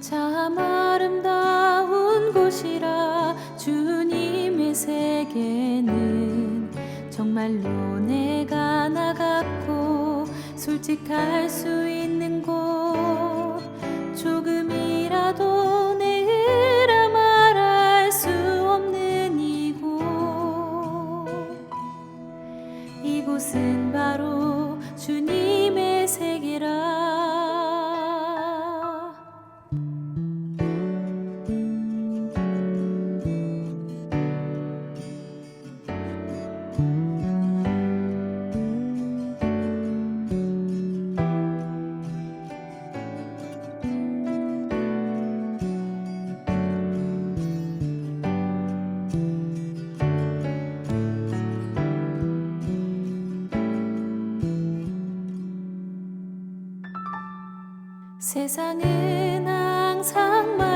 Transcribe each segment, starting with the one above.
참 아름다운 곳이라 주님의 세계는 정말로 내가 나갔고 솔직할 수 있는 곳. 조금이라도 내 의라 말할 수 없는 이곳. 이곳은 바로 주님 세상은 항상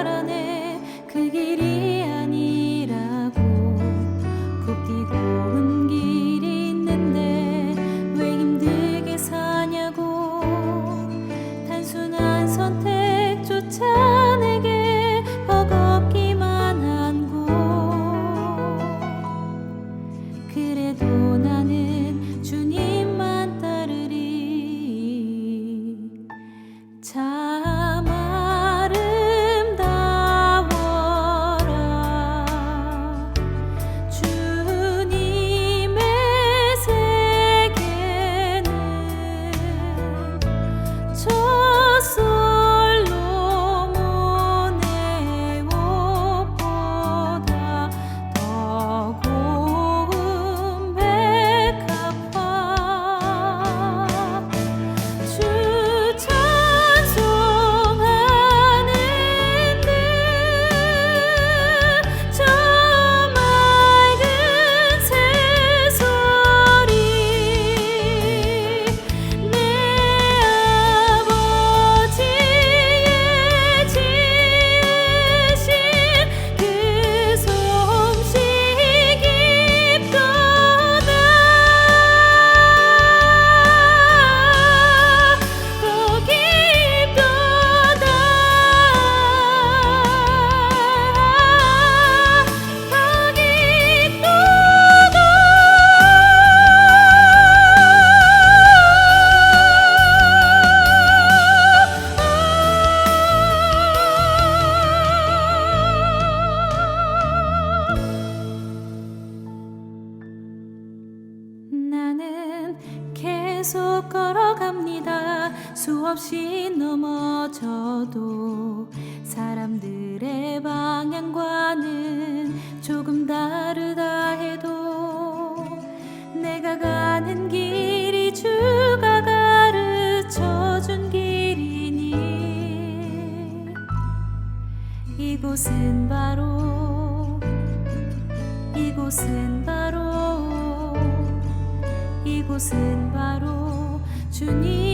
was. 걸어갑니다. 수없이 넘어져도 사람들의 방향과는 조금 다르다 해도 내가 가는 길이 주가 가르쳐 준 길이니 이곳은 바로 이곳은 바로 이곳은 바로 to